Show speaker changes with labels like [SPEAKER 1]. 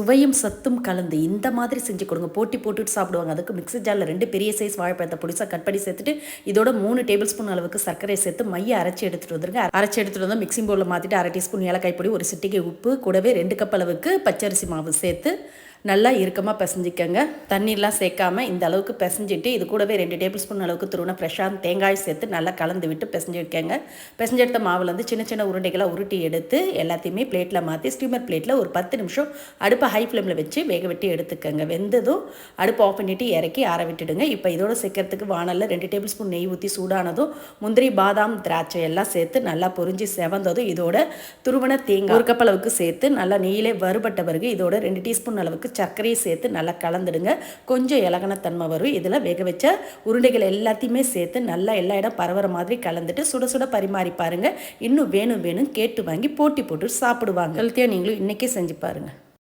[SPEAKER 1] சுவையும் சத்தும் கலந்து இந்த மாதிரி செஞ்சு கொடுங்க. போட்டி போட்டுட்டு சாப்பிடுவாங்க. அதுக்கு மிக்ஸி ஜாரில் ரெண்டு பெரிய சைஸ் வாழைப்பழத்தை பொடிசாக கட் பண்ணி சேர்த்துட்டு இதோட மூணு டேபிள் ஸ்பூன் அளவுக்கு சர்க்கரை சேர்த்து மைய அரைச்சி எடுத்துகிட்டு வந்துருங்க. அரைச்சி எடுத்துகிட்டு வந்து மிக்ஸிங் பவுலில் மாற்றிட்டு அரை டீஸ்பூன் ஏலக்காய் பொடி ஒரு சிட்டிகை உப்பு கூடவே ரெண்டு கப் அளவுக்கு பச்சரிசி மாவு சேர்த்து நல்லா இறுக்கமாக பிசைஞ்சிக்கங்க. தண்ணியெலாம் சேர்க்காம இந்த அளவுக்கு பிசைஞ்சிட்டு இது கூடவே ரெண்டு டேபிள் ஸ்பூன் அளவுக்கு துருவன ஃப்ரெஷ்ஷாக தேங்காய் சேர்த்து நல்லா கலந்து விட்டு பிசைஞ்சு வைக்கங்க மாவுலேருந்து சின்ன சின்ன உருண்டைகளாக உருட்டி எடுத்து எல்லாத்தையுமே பிளேட்டில் மாற்றி ஸ்டீமர் பிளேட்டில் ஒரு பத்து நிமிஷம் அடுப்பை ஹை ஃப்ளேமில் வச்சு வேக வெட்டி எடுத்துக்கங்க. வெந்ததும் அடுப்பு ஆஃப் பண்ணிவிட்டு இறக்கி ஆற விட்டுடுங்க. இப்போ இதோட சேர்க்கறதுக்கு வானலில் ரெண்டு டேபிள் ஸ்பூன் நெய் ஊற்றி சூடானதும் முந்திரி பாதாம் திராட்சை எல்லாம் சேர்த்து நல்லா பொரிஞ்சு செவந்ததும் இதோட துருவன தேங்காய் ஒரு கப் அளவுக்கு சேர்த்து நல்லா நெய்யிலே வறுபட்ட பிறகு இதோட ரெண்டு டீஸ்பூன் அளவுக்கு சர்க்கரையை சேர்த்து நல்லா கலந்துடுங்க. கொஞ்சம் இலகனத்தன்மை வரும். இதில் வேக வச்ச உருண்டைகள் எல்லாத்தையுமே சேர்த்து நல்லா எல்லா இடம் பரவுற மாதிரி கலந்துட்டு சுட சுட பரிமாறி பாருங்கள் இன்னும் வேணும் வேணும் கேட்டு வாங்கி போட்டி போட்டு சாப்பிடுவாங்க. ஹெல்த்தியாக நீங்களும் இன்றைக்கே செஞ்சு பாருங்கள்